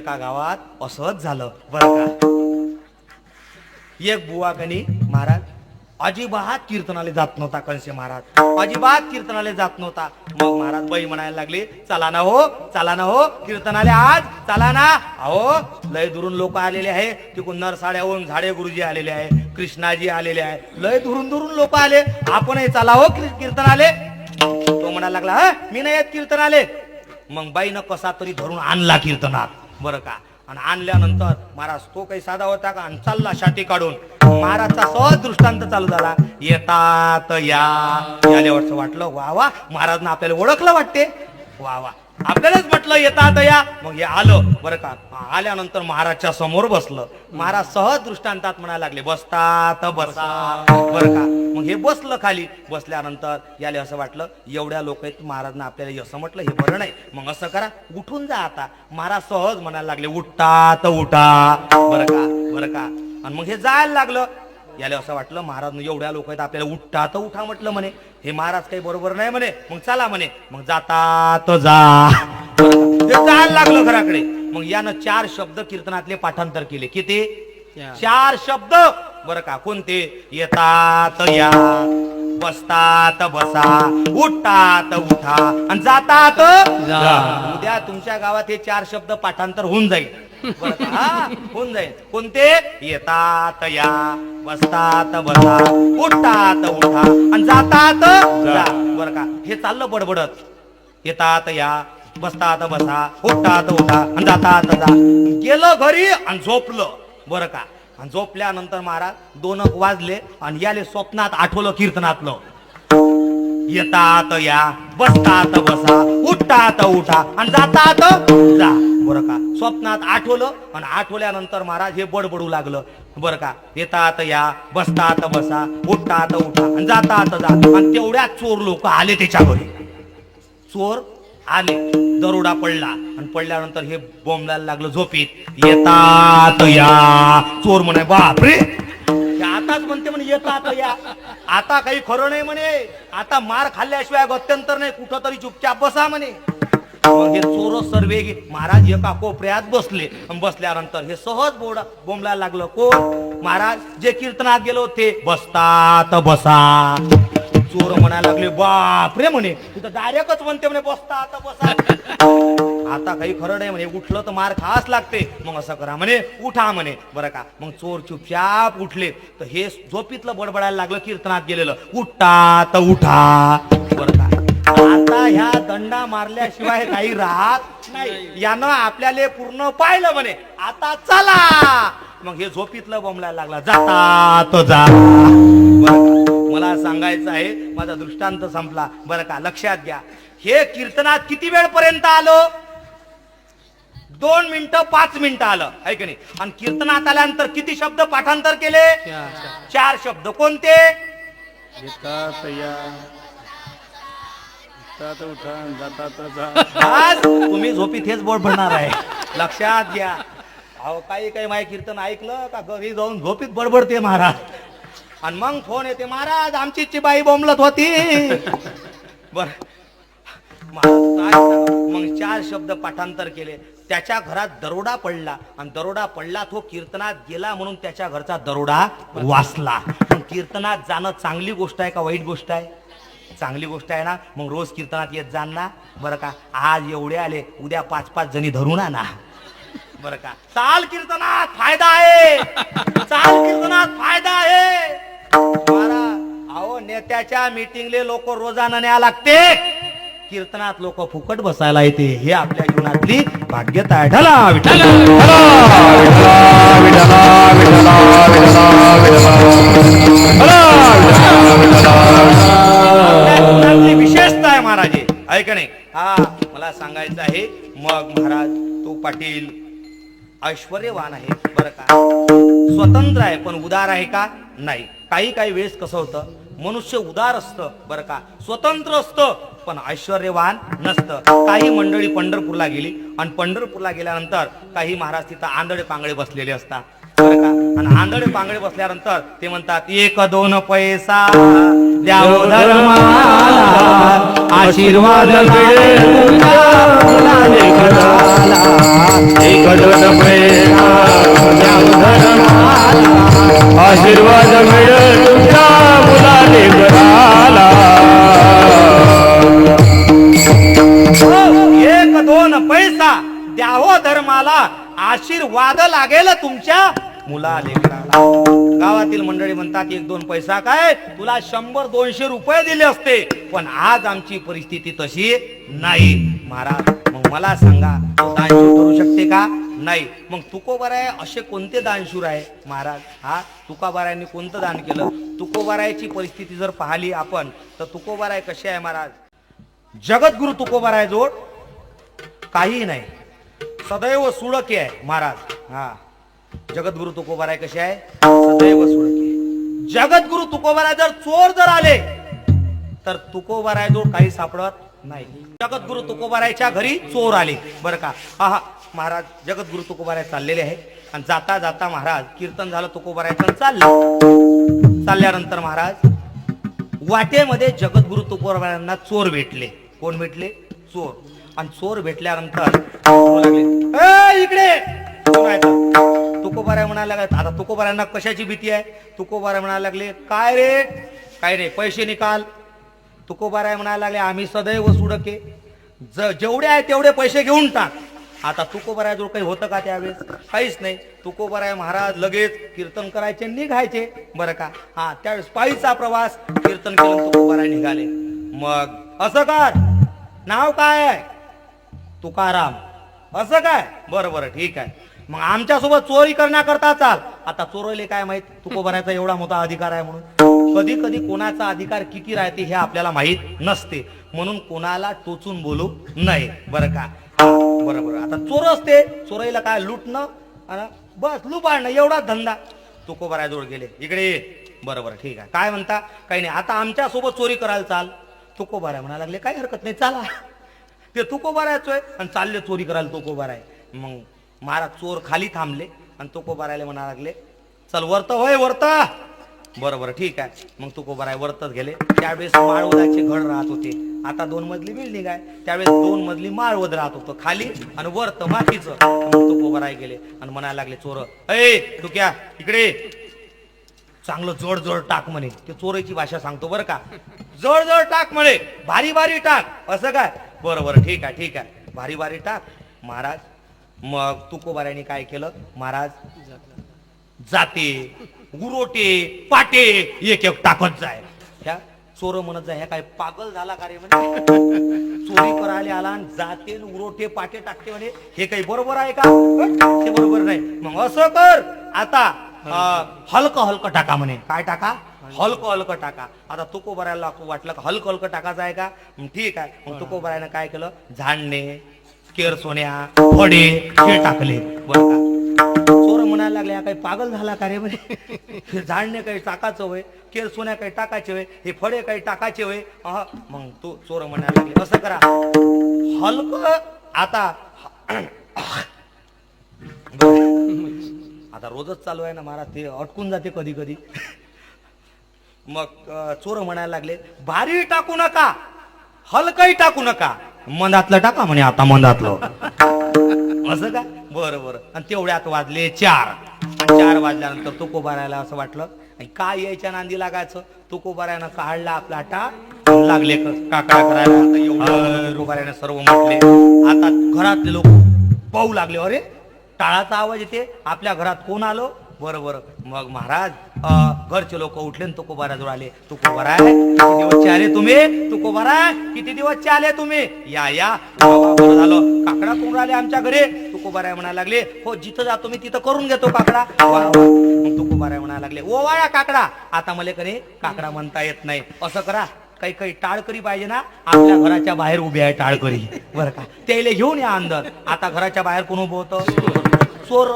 एका गावात असंच झालं बरं का? एक बुवा कनी महाराज अजिबात कीर्तनाला जात नव्हता कंसे महाराज. अजिबात कीर्तनाला जात नव्हता. मग महाराज बाई म्हणायला लागले चला ना हो चला ना हो कीर्तनाले आज चला ना. अहो लय दुरून लोक आलेले आहे. तिकून नरसाड्याहून झाडे गुरुजी आलेले आहे कृष्णाजी आलेले आहे. लय दुरून दुरून लोक आले. आपणही चला हो कीर्तनाले. तो म्हणायला लागला "हं, मी नाही येत कीर्तनाले. मग बाईनं कसा तरी धरून आणला कीर्तनात. बरं का? आणि आणल्यानंतर महाराज तो काही साधा होता का? आणि चालला शाटी काढून. महाराजचा सहज दृष्टांत चालू झाला. येतात या. याले वाटलं वा वा महाराजनं आपल्याला ओळखलं वाटते. वा वा आपल्यालाच म्हटलं येतात या. मग हे आलं. बरं का? आल्यानंतर महाराजच्या समोर बसलं. महाराज सहज दृष्टांतात म्हणायला लागले बसतात बसा. बरं का? मग हे बसलं खाली. बसल्यानंतर याले असं वाटलं एवढ्या लोक आहेत महाराजनं आपल्याला असं म्हटलं हे बरं नाही. मग असं करा उठून जा आता. महाराज सहज म्हणायला लागले उठता तर उठा. बरं का? बरं का? आणि मग हे जायला लागलं. याला असं वाटलं महाराज एवढ्या लोक आहेत आपल्याला उठता तर उठा म्हटलं म्हणे. हे महाराज काही बरोबर नाही म्हणे. मग चला म्हणे. मग जाता जा. जायला लागलं घराकडे. मग यानं चार शब्द कीर्तनातले पाठांतर केले. किती? चार शब्द. बरं का कोणते? येतात या. बसतात बसा. उठतात उठा. आणि जातात जा. उद्या तुमच्या गावात हे चार शब्द पाठांतर होऊन जाईल. बरं का? हा, होऊन जाईल. कोणते? येतात या. बसतात बसा. उठतात उठा. आणि जातात जा. बरं का? हे चाललं बडबडत. येतात या. बसतात बसा. उठतात उठा. आणि जातात जा. गेलं घरी आणि झोपलं. बरं का? आणि झोपल्यानंतर महाराज दोन वाजले आणि याले स्वप्नात आठवलं कीर्तनातलं. येतात या. बसतात बसा. उठतात उठा. आणि जातात जा. बरं का? स्वप्नात आठवलं आणि आठवल्यानंतर महाराज हे बडबडू लागलं. बरं का? येतात या बसतात बसा उठतात उठा आणि जातात जा आणि तेवढ्या चोर लोक आले त्याच्या घरी. चोर आले. दरोडा पडला. आणि पडल्यानंतर हे बोंबलायला लागलं झोपीत. येतात या. चोर म्हणे बापरे! रे आताच म्हणते म्हणे येतात या. आता काही खरं नाही म्हणे. आता मार खाल्ल्याशिवाय गत्यंतर नाही. कुठं तरी चुपचाप बसा म्हणे. मग हे चोर सर्वे महाराज एका कोपऱ्यात बसले. बसल्यानंतर हे सहज बोड बोंबलायला लागलं. कोण? महाराज जे कीर्तनात गेलो ते बसतात बसा चोर म्हणायला लागले बाप रे म्हणे तिथं डायरेक्टच म्हणते म्हणे बसता बसा आता काही खरं नाही म्हणे उठलं तर मार खास लागते. मग असं करा म्हणे उठा म्हणे. बरं का? मग चोर चुपचाप उठले. तर हे झोपीतलं बडबडायला लागलं कीर्तनात गेलेलं. उठा तर उठा. आता ह्या दंडा मारल्याशिवाय काही राहत नाही. यानं आपल्याला पूर्ण पाहिलं म्हणे. आता चला. मग हे झोपीतलं बोंबलायला लागला. जाता तो जा? मला सांगायचं आहे माझा दृष्टांत संपला. बरं का? लक्षात घ्या. हे कीर्तनात किती वेळ पर्यंत आलो? दोन मिनिटं पाच मिनिटं आलं. आहे की नाही? आणि कीर्तनात आल्यानंतर किती शब्द पाठांतर केले? चार शब्द. कोणते? उठतात उठा जातात आज तुम्ही झोपीत हेच बोट भरणार आहे. लक्षात घ्या. अहो काही काही माय कीर्तन ऐकलं का? घरी जाऊन झोपीत बडबडते महाराज. आणि मग फोन येते महाराज आमची चिबाई बोंबलत होती. बर. मग चार शब्द पाठांतर केले. त्याच्या घरात दरोडा पडला. आणि दरोडा पडला तो कीर्तनात गेला म्हणून त्याच्या घरचा दरोडा वाचला. कीर्तनात जाणं चांगली गोष्ट आहे का वाईट गोष्ट आहे? चांगली गोष्ट आहे ना मग रोज कीर्तनात येत जाण ना बरं का आज एवढे आले उद्या पाच पाच जणी धरून आणा बरं का चाल कीर्तनात फायदा आहे चाल कीर्तनात फायदा आहे अहो नेत्याच्या मीटिंगले लोक रोजानं न्या लागते कीर्तनात लोक फुकट बसायला येते हे आपल्या जीवनातली भाग्यता आहे ढला विठ्ठल आपल्या जीवनातली विशेषता आहे महाराज. हे. आहे का नाही? हा मला सांगायचं आहे मग महाराज तो पाटील ऐश्वर्यवान आहे बरं का? स्वतंत्र आहे पण उदार आहे का? नाही. काही काही वेळेस कसं होतं मनुष्य उदार असतं बरं का? स्वतंत्र असतं पण ऐश्वर्यवान नसतं. काही मंडळी पंढरपूरला गेली आणि पंढरपूरला गेल्यानंतर काही महाराज तिथं आंधळे पांगळे बसलेले असतात. आणि आंधळे पांगळे बसल्यानंतर ते म्हणतात एक दोन पैसा द्यावो धर्माला आशीर्वाद. एक दोन पैसा धर्माला. आशीर्वाद मिळेल तुमच्या मुलाने घराला हो, एक दोन पैसा द्यावो धर्माला आशीर्वाद लागेल तुमच्या मुला लेकराला गावातील मंडळी म्हणतात एक दोन पैसा काय? तुला शंभर दोनशे रुपये दिले असते. पण आज आमची परिस्थिती तशी नाही. महाराज मग मला सांगा दानशूर करू शकते का? नाही. मग तुकोबाराय असे कोणते दानशूर आहे? महाराज हा? तुकाबारायांनी कोणतं दान केलं? तुकोबारायची परिस्थिती जर पाहिली आपण तर तुकोबाराय कसे आहे महाराज? जगद्गुरु तुकोबाराय जोड काही नाही. सदैव सुडके आहे महाराज. हा. जगद्गुरु तुकोबाराय कसे आहे? सदैव सुळके. जगद्गुरु तुकोबाराय जर चोर जर आले तर तुकोबाराय जोड काही सापडत नाही. जगद्गुरु तुकोबारायच्या घरी चोर आले. बरं का? हा हा. महाराज जगद्गुरु तुकोबाराय चाललेले आहे. आणि जाता जाता महाराज कीर्तन झालं तुकोबारायचं चाललं. चालल्यानंतर महाराज वाटेमध्ये जगद्गुरु तुकोबारायांना चोर भेटले. कोण भेटले? चोर. आणि चोर भेटल्यानंतर इकडे! तुकोबाराय म्हणायला लागले आता तुकोबारायांना कशाची भीती आहे? तुकोबाराय म्हणायला लागले काय रे? काय रे? पैसे निकाल. तुकोबाराय म्हणायला लागले आम्ही सदैव सुडके. ज जेवढे आहे तेवढे पैसे घेऊन टाक. आता तुकोबाराय काही होतं का त्यावेळेस? काहीच नाही. तुकोबाराय महाराज लगेच कीर्तन करायचे निघायचे. बरं का? हा त्यावेळेस पायीचा प्रवास कीर्तन केलं तुकोबाराय निघाले. मग असं कर. नाव काय आहे? तुकाराम. असं काय? बरं बरं ठीक आहे. मग आमच्यासोबत चोरी करण्याकरता चाल. आता चोरले काय माहीत? तुकोबारायचा एवढा मोठा अधिकार आहे म्हणून. कधी कधी कोणाचा अधिकार किती राहते हे आपल्याला माहीत नसते. म्हणून कोणाला टोचून बोलू नये. बरं का? बरोबर बरं बरं. आता चोर असते. चोराईला काय? लुटणं आणि बस लुबाडणं एवढाच धंदा. तुकोबारायजवळ गेले. इकडे बरोबर बरं बरं. ठीक आहे. काय म्हणता? काही नाही. आता आमच्यासोबत चोरी करायला चाल. तुकोबाराय म्हणा लागले काही हरकत नाही. चाला. ते तुकोबारायचोय आणि चालले चोरी करायला तुकोबाराय. मग महाराज चोर खाली थांबले आणि तुकोबारायला म्हणा लागले चल वरत होय वरत. बरं बरं ठीक आहे. मग तुकोबाराय वरतच गेले. त्यावेळेस माळवदाचे घर राहत होते. आता दोन मजली बिल्डिंग आहे. त्यावेळेस दोन मजली माळवद राहत होतं खाली आणि वरत मातीचं मग तुकोबाराय गेले आणि म्हणायला लागले चोर अय तुक्या इकडे चांगलं जड जड टाक म्हणे. ते चोराची भाषा सांगतो बरं का. जड जड टाक म्हणे. भारी भारी टाक. असं काय? बरं बरं ठीक आहे ठीक आहे. भारी भारी टाक. महाराज मग तुकोबाऱ्याने काय केलं? महाराज जाते. गुरोटे पाटे एक एक टाकत जाय. ह्या चोर म्हणत जाय ह्या काय पागल झाला का रे म्हणे? चोरी करायला आला आणि जाते उरोटे पाटे टाकते म्हणे. हे काही बरोबर आहे का? ते बरोबर नाही. मग असं कर. आता हलकं हलकं टाका म्हणे. काय टाका? हलकं हलकं टाका. आता तुको बरायला वाटलं का हलकं हलकं टाकायचं आहे का ठीक आहे. मग तुको बरायनं काय केलं? झाडणे केर सोन्या फडे हे टाकले बरं का? चोर म्हणायला लागले हा काही पागल झाला का रे म्हणे? हे झाडणे काही टाकायचं वय केर सोन्या काही टाकायचे वय हे फळे काही टाकायचे होय. मग तो चोर म्हणायला लागले असं करा. हलक आता आता रोजच चालू आहे ना महाराज ते अटकून जाते कधी कधी. मग चोर म्हणायला लागले भारी टाकू नका हलकही टाकू नका. मंदातलं टाका म्हणे आता मंदातलं. असं का? बरं बरं. आणि तेवढ्यात वाजले चार. आणि चार वाजल्यानंतर तुको भरायला असं वाटलं. आणि काय यायच्या नांदी लागायचं? तुको भरायला काढला आपला टाक लागले क- काकडा करायला. एवढं तुको सर्व म्हटले. आता घरातले लोक पाहू लागले अरे टाळाचा आवाज येते. आपल्या घरात कोण आलो? बरं बरं. मग महाराज घरचे लोक उठले आणि तुको आले. तुको बराय किती दिवसचे आले तुम्ही? तुको किती दिवसचे आले तुम्ही? या या. बरं झालं. काकडा कोण आले आमच्या घरी. तुको म्हणायला लागले हो जिथं जातो मी तिथं करून घेतो काकडा. वा मग म्हणायला लागले ओ वाया काकडा. आता मला कधी काकडा म्हणता येत नाही. असं करा काही काही टाळकरी पाहिजे ना. आपल्या घराच्या बाहेर उभी आहे टाळकरी. बरं का. त्याला घेऊन या अंदर. आता घराच्या बाहेर कोण उभं होतं? चोर.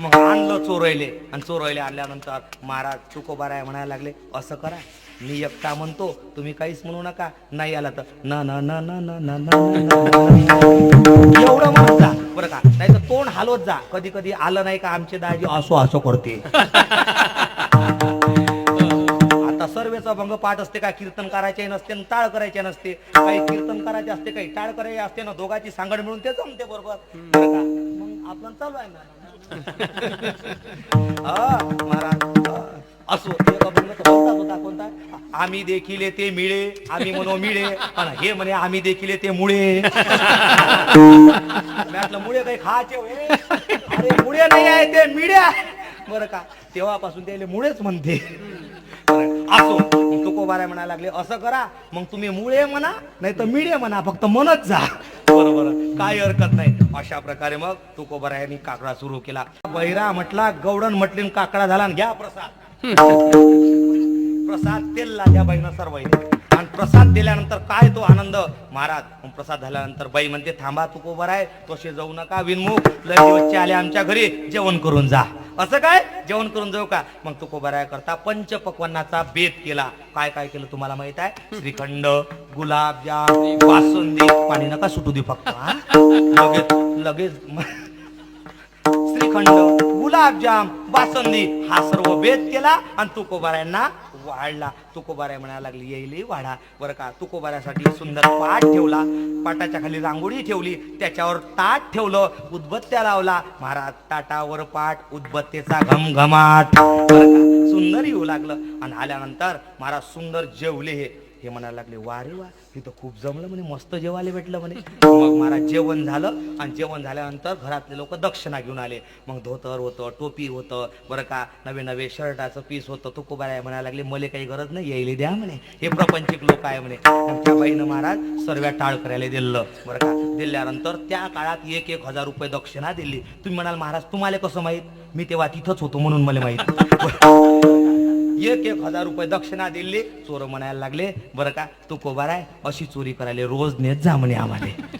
मग आणलं चोरवले आणि चोरवले आणल्यानंतर महाराज चुकोबाराय म्हणायला लागले असं करा मी एकटा म्हणतो तुम्ही काहीच म्हणू नका नाही आला तर ना ना ना ना ना ना एवढं म्हणत जा बरं का नाही तर तोंड हालवत जा कधी कधी आलं नाही का आमचे दाजी असो असो करते आता सर्वेचा भंग पाठ असते का कीर्तन करायचे नसते टाळ करायचे नसते काही कीर्तन करायचे असते काही टाळ करायचे असते ना दोघांची सांगड मिळून ते जमते बरोबर मग आपण चालू आहे ना असो होता कोणता? आम्ही देखील ते मिळे आम्ही म्हणू मिळे पण हे म्हणे आम्ही देखील ते मुळे. म्हटलं मुळे काही खायचे अरे मुळे नाही आहे ते मिळे बरं का तेव्हापासून त्याला मुळेच म्हणते. असो मग तुकोबारा म्हणायला लागले असं करा मग तुम्ही मुळे म्हणा नाही तर मिळे म्हणा फक्त म्हणत जा. बरोबर काय हरकत नाही. अशा प्रकारे मग तुकोबरायांनी काकडा सुरू केला. बहिरा म्हटला गौडन म्हटली काकडा झाला आणि घ्या प्रसाद. प्रसाद तेलला त्या बाईनं सर्व आणि प्रसाद दिल्यानंतर काय तो आनंद? महाराज प्रसाद झाल्यानंतर बाई म्हणते थांबा तू कोबर आहे तसे जाऊ नका विनमुख. लय दिवसचे आले आमच्या घरी जेवण करून जा. असं काय? जेवण करून जाऊ का? मग तू कोबराया करता पंचपक्वानाचा बेत केला. काय काय केलं तुम्हाला माहीत आहे? श्रीखंड गुलाबजाम बासुंदी. पाणी नका सुटू दे फक्त हा? लगेच लगेच. श्रीखंड गुलाबजाम बासुंदी हा सर्व भेद केला आणि तुकोबाऱ्यांना वाढला. तुकोबाऱ्या म्हणायला लागली येईल वाढा. बरं का तुकोबाऱ्यासाठी सुंदर पाट ठेवला. पाटाच्या खाली रांगोळी ठेवली. त्याच्यावर ताट ठेवलं. उदबत्त्या लावला. महाराज ताटावर पाट उदबत्तेचा घमघमाट. सुंदर येऊ लागलं. आणि आल्यानंतर महाराज सुंदर जेवले हे. हे म्हणायला लागले वा रे वा तिथं खूप जमलं म्हणे मस्त जेवायला भेटलं म्हणे. मग महाराज जेवण झालं आणि जेवण झाल्यानंतर घरातले लोक दक्षिणा घेऊन आले. मग धोतर होतं टोपी होतं बरं का नवे नवे शर्टाचं पीस होतं आहे म्हणायला लागले मला काही गरज नाही यायला द्या म्हणे हे प्रपंचिक लोक आहे म्हणे. त्या बाईनं महाराज सर्व्या टाळ करायला दिलं बरं का. दिल्यानंतर त्या काळात एक एक हजार रुपये दक्षिणा दिली. तुम्ही म्हणाल महाराज तुम्हाला कसं माहीत? मी तेव्हा तिथंच होतो म्हणून मला माहीत. एक एक हजार रुपये दक्षिणा दिली. चोर म्हणायला लागले बरं का तू कोबार आहे? अशी चोरी करायला रोज नेत जा म्हणे आम्हाला.